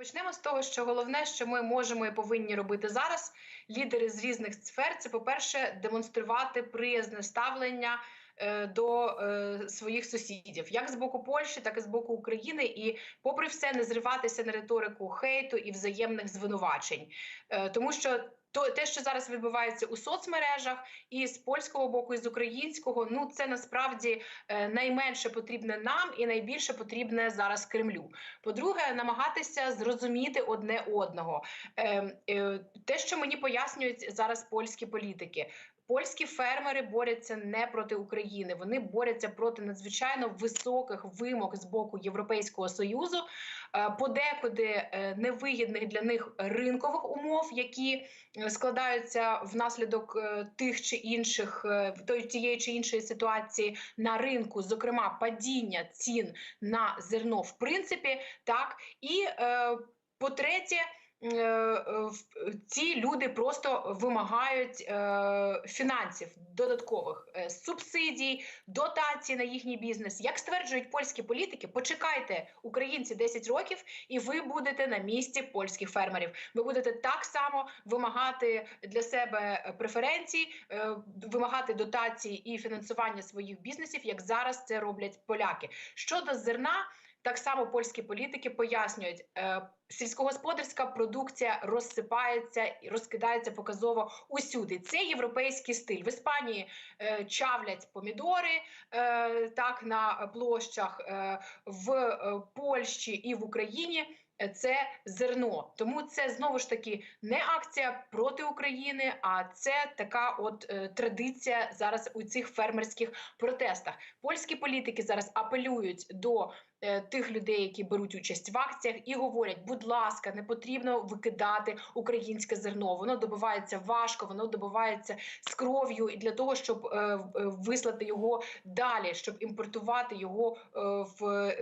Почнемо з того, що головне, що ми можемо і повинні робити зараз. Лідери з різних сфер це, по-перше, демонструвати приязне ставлення е, до е, своїх сусідів, як з боку Польщі, так і з боку України, і, попри все, не зриватися на риторику хейту і взаємних звинувачень, Е, тому що. То те, що зараз відбувається у соцмережах, і з польського боку, і з українського, ну це насправді е, найменше потрібне нам і найбільше потрібне зараз Кремлю. По-друге, намагатися зрозуміти одне одного. Е, е, те, що мені пояснюють зараз польські політики. Польські фермери борються не проти України, вони борються проти надзвичайно високих вимог з боку Європейського союзу, е, подекуди е, невигідних для них ринкових умов, які е, складаються внаслідок тих чи інших тієї чи іншої ситуації на ринку, зокрема падіння цін на зерно, в принципі, так і е, по-третє. Е, е, Ці люди просто вимагають е, фінансів додаткових субсидій, дотацій на їхній бізнес. Як стверджують польські політики, почекайте українці 10 років, і ви будете на місці польських фермерів. Ви будете так само вимагати для себе преференцій, вимагати дотацій і фінансування своїх бізнесів, як зараз це роблять поляки. Щодо зерна. Так само польські політики пояснюють, е, сільськогосподарська продукція розсипається і розкидається показово усюди. Це європейський стиль. В Іспанії е, чавлять помідори е, так на площах, е, в е, Польщі і в Україні. Це зерно, тому це знову ж таки не акція проти України, а це така от е, традиція зараз у цих фермерських протестах. Польські політики зараз апелюють до е, тих людей, які беруть участь в акціях, і говорять: будь ласка, не потрібно викидати українське зерно. Воно добивається важко, воно добивається з кров'ю, і для того, щоб е, е, вислати його далі, щоб імпортувати його е, в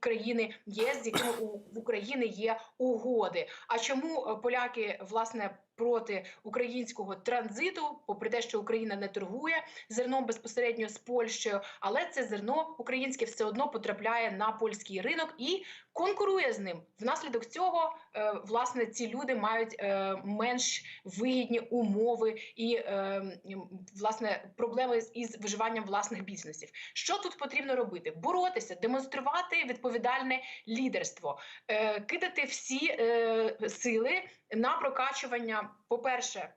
країни ЄС, з якими у в України є угоди. А чому е, поляки власне? Проти українського транзиту, попри те, що Україна не торгує зерном безпосередньо з Польщею, але це зерно українське все одно потрапляє на польський ринок і конкурує з ним. Внаслідок цього е, власне ці люди мають е, менш вигідні умови і е, власне проблеми із виживанням власних бізнесів. Що тут потрібно робити? Боротися, демонструвати відповідальне лідерство, кидати всі сили на прокачування, по-перше.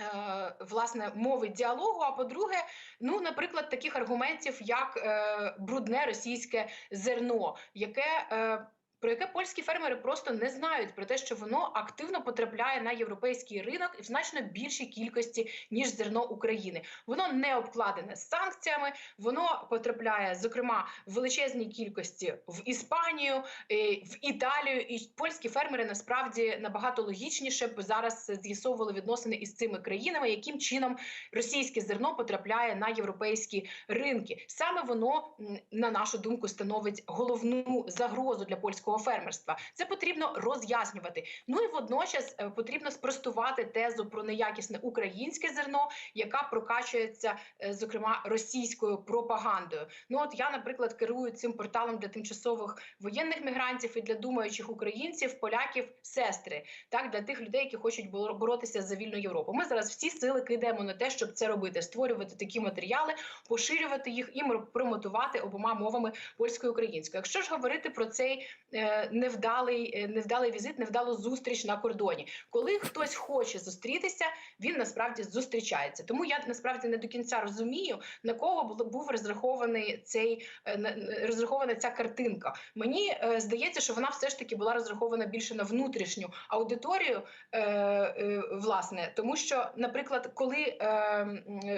е, Власне, мови діалогу. А по-друге, ну, наприклад, таких аргументів, як е, брудне російське зерно, яке е, про яке польські фермери просто не знають про те, що воно активно потрапляє на європейський ринок і в значно більшій кількості ніж зерно України. Воно не обкладене санкціями, воно потрапляє, зокрема, в величезній кількості в Іспанію, е, в Італію. І польські фермери насправді набагато логічніше б зараз з'ясовували відносини із цими країнами, яким чином російське зерно потрапляє на європейські ринки. Саме воно, на нашу думку, становить головну загрозу для польського фермерства. Це потрібно роз'яснювати. Ну і водночас е, потрібно спростувати тезу про неякісне українське зерно, яка прокачується, е, зокрема, російською пропагандою. Ну от я, наприклад, керую цим порталом для тимчасових воєнних мігрантів і для думаючих українців, поляків, сестри, так для тих людей, які хочуть боро- боротися за вільну Європу. Ми зараз всі сили кидаємо на те, щоб це робити, створювати такі матеріали, поширювати їх і промотувати обома мовами польською і українською. Якщо ж говорити про цей е, невдалий, е, невдалий візит, невдалу зустріч на кордоні, коли хтось хоче зустрітися, він насправді зустрічається. Тому я насправді не до кінця розумію, на кого був розрахований цей е, на- на- розрахована ця картинка. Мені е, здається, що вона все ж таки була розрахована більше на внутрішню аудиторію, е, е, власне, тому що, наприклад, коли е,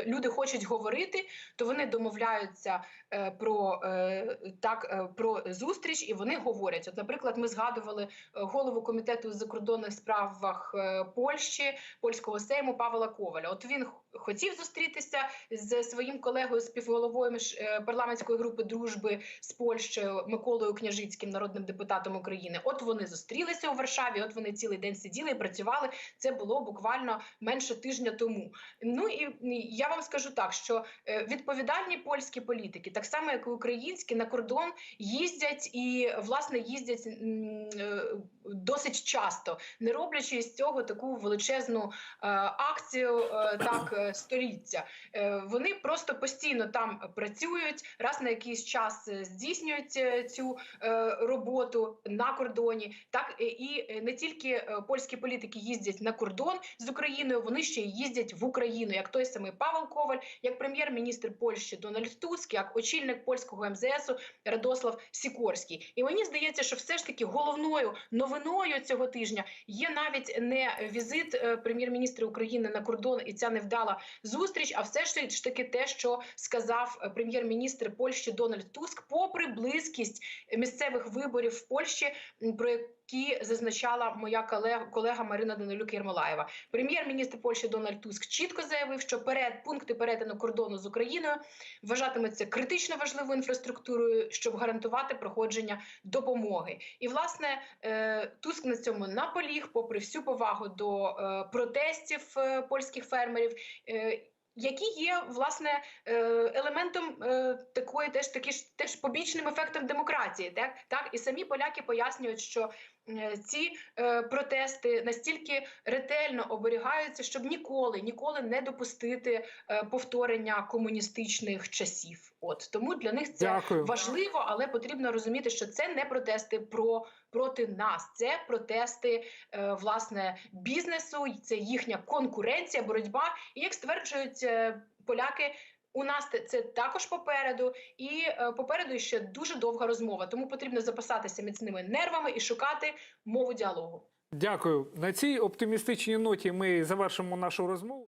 люди хочуть говорити, то вони домовляються е, про е, так е, про зустріч, і вони говорять. От, наприклад, ми згадували е, голову комітету у закордонних справах е, Польщі, польського сейму Павла Коваля. От він хотів зустрітися з своїм колегою співголовою е, парламентської групи дружби з Польщею Миколою Княжицьким, народним депутатом України. От вони зустрілися у Варшаві. От вони цілий день сиділи і працювали. Це було буквально менше тижня тому. Ну і я вам скажу так, що відповідальні польські політики так само як і українські, на кордон їздять і власне їздять м, е, досить часто, не роблячи з цього таку величезну е, акцію, е, так е, століття. Вони просто постійно там працюють, раз на якийсь час здійснюють цю роботу на кордоні. Так і не тільки польські політики їздять на кордон з Україною, вони ще й їздять в Україну, як той самий Павел Коваль, як прем'єр-міністр Польщі Дональд Туск, як очільник польського МЗСу Радослав Сікорський. І мені здається, що все ж таки головною новиною цього тижня. Є навіть не візит е, прем'єр-міністра України на кордон і ця невдала зустріч, а все ж таки те, що сказав е, прем'єр-міністр Польщі Дональд Туск, попри близькість місцевих виборів в Польщі, про які зазначала моя колега, колега Марина Данилюк Єрмолаєва. Прем'єр-міністр Польщі Дональд Туск чітко заявив, що перед пункти перетину кордону з Україною вважатиметься критично важливою інфраструктурою, щоб гарантувати проходження допомоги. І власне е, Туск на цьому наполіг, попри всю повагу до е, протестів е, польських фермерів. які є власне елементом такої, теж такі ж теж побічним ефектом демократії, так так і самі поляки пояснюють, що ці е, протести настільки ретельно оберігаються, щоб ніколи ніколи не допустити е, повторення комуністичних часів. От тому для них це Дякую. важливо, але потрібно розуміти, що це не протести про проти нас, це протести е, власне бізнесу, це їхня конкуренція, боротьба. І як стверджують е, поляки. У нас це також попереду, і е, попереду ще дуже довга розмова. Тому потрібно запасатися міцними нервами і шукати мову діалогу. Дякую. На цій оптимістичній ноті ми завершимо нашу розмову.